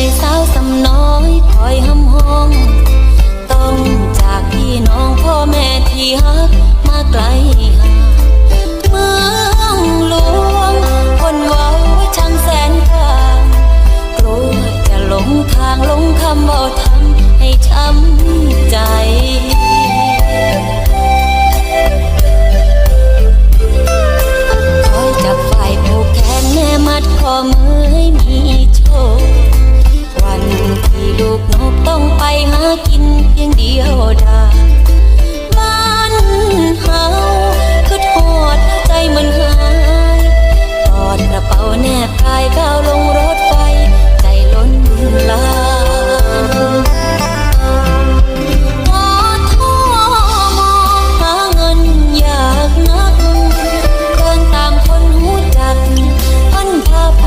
ใจสาวสำน้อยคอยห้ำห้อง ต้องจากพี่น้องพ่อแม่ที่ฮักมาไกลห่างเมืองหลวง คนเว้าช่างแสนกลางกลัวจะหลงทางหลงคำเบาทำให้ช้ำใจคอยจับฝ่ายผูกแขนแม่มัดข้อมือ